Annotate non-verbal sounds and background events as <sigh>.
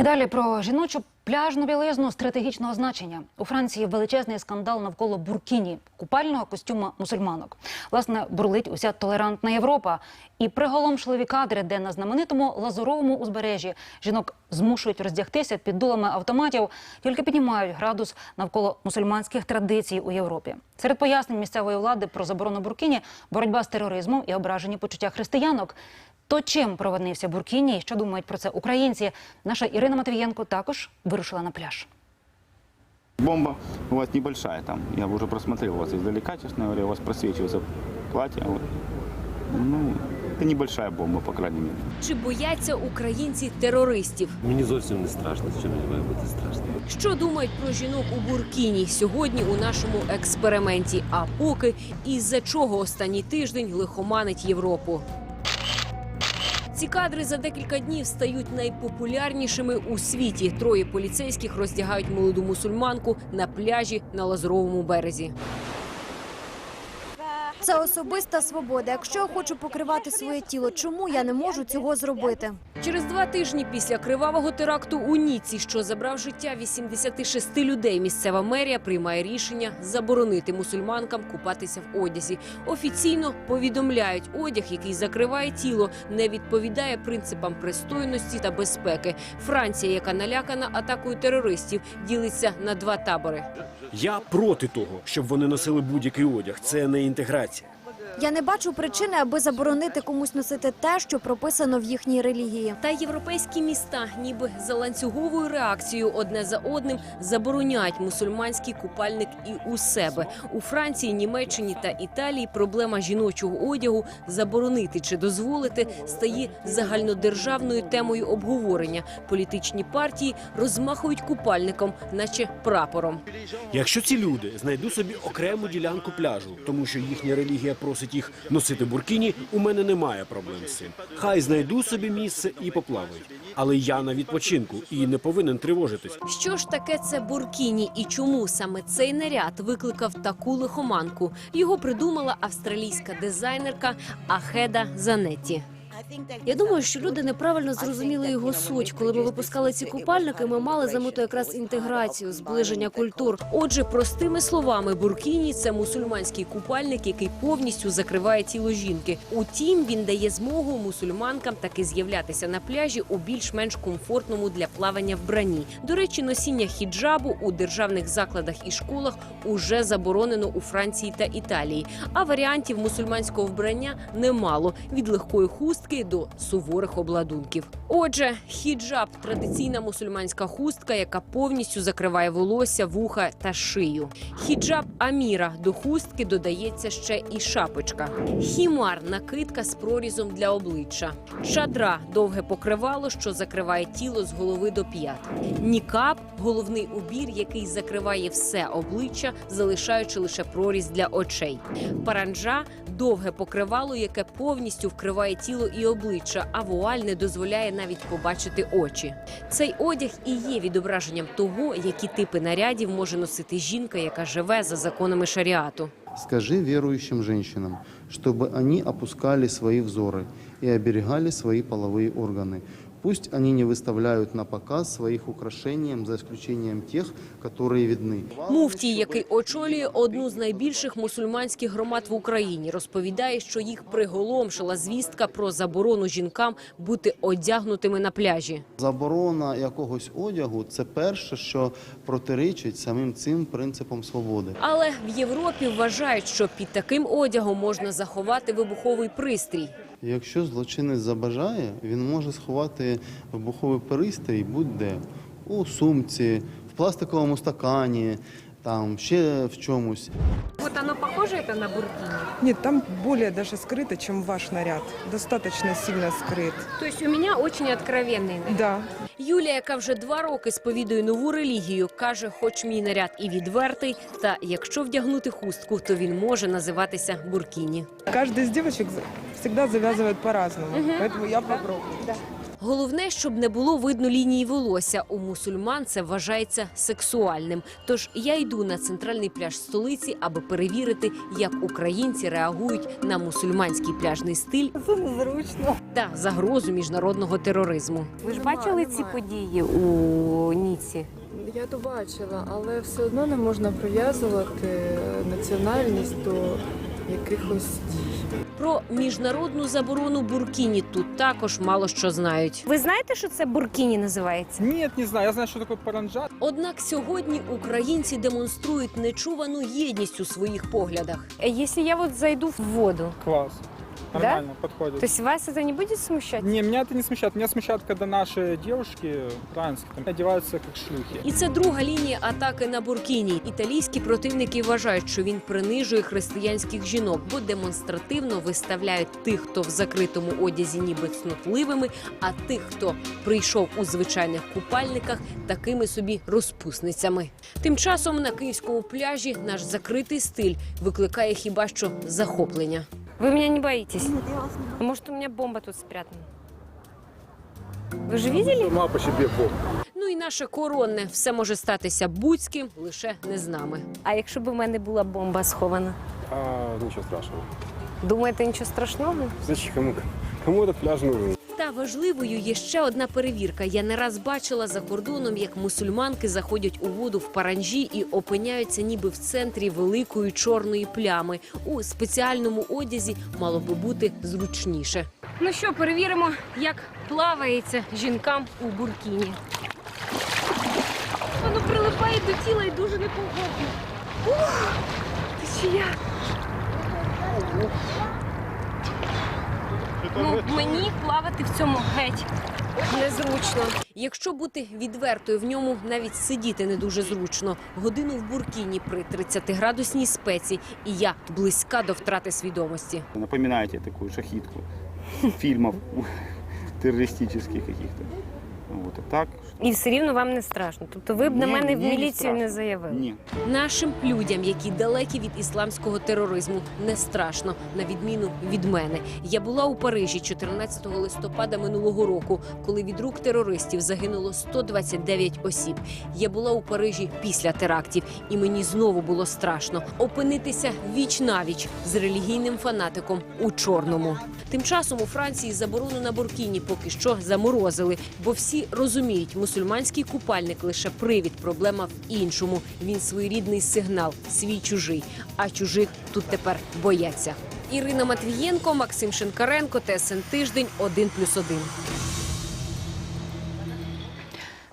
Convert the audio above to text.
І далі про жіночу пляжну білизну стратегічного значення. У Франції величезний скандал навколо буркіні, купального костюма мусульманок. Власне, бурлить уся толерантна Європа. І приголомшливі кадри, де на знаменитому лазуровому узбережжі жінок змушують роздягтися під дулами автоматів, тільки піднімають градус навколо мусульманських традицій у Європі. Серед пояснень місцевої влади про заборону буркіні боротьба з тероризмом і ображені почуття християнок. То чим провинився Буркіні і що думають про це українці? Наша Ірина Матвієнко також вирушила на пляж. Бомба у вас небольшая там. Я уже просмотрел вас издалека, честно говоря, у вас просвечивается платье. Вот. Ну, это небольшая бомба, по крайней мере. Чи бояться українці терористів? Мені зовсім не страшно, що мені має бути страшно. Що думають про жінок у Буркіні сьогодні у нашому експерименті? А поки із-за чого останній тиждень лихоманить Європу? Ці кадри за декілька днів стають найпопулярнішими у світі. Троє поліцейських роздягають молоду мусульманку на пляжі на Лазуровому березі. Це особиста свобода. Якщо я хочу покривати своє тіло, чому я не можу цього зробити? Через два тижні після кривавого теракту у Ніці, що забрав життя 86 людей, місцева мерія приймає рішення заборонити мусульманкам купатися в одязі. Офіційно повідомляють, одяг, який закриває тіло, не відповідає принципам пристойності та безпеки. Франція, яка налякана атакою терористів, ділиться на два табори. Я проти того, щоб вони носили будь-який одяг. Це не інтеграція. Я не бачу причини, аби заборонити комусь носити те, що прописано в їхній релігії. Та європейські міста, ніби за ланцюговою реакцією одне за одним, забороняють мусульманський купальник і у себе. У Франції, Німеччині та Італії проблема жіночого одягу заборонити чи дозволити стає загальнодержавною темою обговорення. Політичні партії розмахують купальником, наче прапором. Якщо ці люди знайдуть собі окрему ділянку пляжу, тому що їхня релігія просить їх носити буркіні, у мене немає проблем з цим. Хай знайду собі місце і поплавають. Але я на відпочинку і не повинен тривожитись. Що ж таке це буркіні і чому саме цей наряд викликав таку лихоманку? Його придумала австралійська дизайнерка Ахеда Занетті. Я думаю, що люди неправильно зрозуміли його суть. Коли ми випускали ці купальники, ми мали за мету якраз інтеграцію, зближення культур. Отже, простими словами, буркіні це мусульманський купальник, який повністю закриває тіло жінки. Утім, він дає змогу мусульманкам таки з'являтися на пляжі у більш-менш комфортному для плавання вбранні. До речі, носіння хіджабу у державних закладах і школах уже заборонено у Франції та Італії. А варіантів мусульманського вбрання немало від легкої хустки до суворих обладунків. Отже, хіджаб традиційна мусульманська хустка, яка повністю закриває волосся, вуха та шию. Хіджаб аміра до хустки додається ще і шапочка. Хімар накидка з прорізом для обличчя. Шадра довге покривало, що закриває тіло з голови до п'ят. Нікап головний убір, який закриває все обличчя, залишаючи лише проріз для очей. Паранджа довге покривало, яке повністю вкриває тіло і обличчя, а вуаль не дозволяє навіть побачити очі. Цей одяг і є відображенням того, які типи нарядів може носити жінка, яка живе за законами шаріату. Скажи верующим женщинам, чтобы они опускали свои взоры и оберегали свои половые органы. Пусть они не выставляют на показ своих украшений, за исключением тех, которые видны. Муфтій, який очолює одну з найбільших мусульманських громад в Україні, розповідає, що їх приголомшила звістка про заборону жінкам бути одягнутими на пляжі. Заборона якогось одягу це перше, що протиричить самим цим принципам свободи. Але в Європі вважають, що під таким одягом можна заховати вибуховий пристрій. Якщо злочинець забажає, він може сховати вибуховий пристрій будь-де. У сумці, в пластиковому стакані, там ще в чомусь. Вот оно похоже это на буркини? Нет, там более даже скрыто, чем ваш наряд. Достаточно сильно скрыт. То есть у меня очень откровенный. наряд. Да. Юлія, яка вже два роки сповідує нову релігію, каже, хоч мій наряд і відвертий, та якщо вдягнути хустку, то він може називатися буркіні. Каждая из девочек за- всегда завязывает по-разному. Поэтому я попробую. Головне, щоб не було видно лінії волосся. У мусульман це вважається сексуальним. Тож я йду на центральний пляж столиці, аби перевірити, як українці реагують на мусульманський пляжний стиль Це незручно. та загрозу міжнародного тероризму. Ви ж бачили ці події у Ніці? Я то бачила, але все одно не можна прив'язувати національність до якихось дій. Про міжнародну заборону буркіні тут також мало що знають. Ви знаєте, що це буркіні називається? Нет, не знаю. Я знаю, что такое паранджа. Однак сьогодні українці демонструють нечувану єдність у своїх поглядах. Якщо я вот зайду в воду, Класс. Нормально, подходит. то есть вас это не будет смущать? Не, меня это не смущает. Меня смущает, когда наши девушки украинские там, одеваются как шлюхи. І це друга лінія атаки на буркіні. Італійські противники вважають, що він принижує християнських жінок, бо демонстративно виставляють тих, хто в закритому одязі, ніби цнотливими, а тих, хто прийшов у звичайних купальниках, такими собі розпусницями. Тим часом на київському пляжі наш закритий стиль викликає хіба що захоплення. Вы меня не боитесь? А может, у меня бомба тут спрятана? Вы же видели? Сама по себе бог. Ну і наше коронне все може статися будь-ким, лише не з нами. А якщо б у мене була бомба схована? А, ничего страшного. Думаєте, нічого страшного? Значит, кому, кому этот пляж нужен? Та важливою є ще одна перевірка. Я не раз бачила за кордоном, як мусульманки заходять у воду в паранжі і опиняються ніби в центрі великої чорної плями. У спеціальному одязі мало би бути зручніше. Ну що, перевіримо, як плавається жінкам у буркіні. Воно прилипає до тіла і дуже непогодно. Ух, ти чи? Ну, мені плавати в цьому геть незручно. Якщо бути відвертою, в ньому навіть сидіти не дуже зручно. Годину в буркіні при 30-градусній спеці, і я близька до втрати свідомості. Напоминаете такую шахитку фильмов <laughs> террористических каких-то. А так, І все рівно вам не страшно. Тобто ви б на Ні, мене в ні, не міліцію не страшно. заявили. Ні. Нашим людям, які далекі від ісламського тероризму, не страшно, на відміну від мене. Я була у Парижі 14 листопада минулого року, коли від рук терористів загинуло 129 осіб. Я була у Парижі після терактів, і мені знову було страшно опинитися віч навіч з релігійним фанатиком у чорному. Тим часом у Франції заборону на буркіні поки що заморозили, бо всі розуміють, мусульманський купальник лише привід. Проблема в іншому. Він своєрідний сигнал, свій чужий. А чужих тут тепер бояться. Ірина Матвієнко, Максим Шинкаренко, ТСН Тиждень, 1+,1.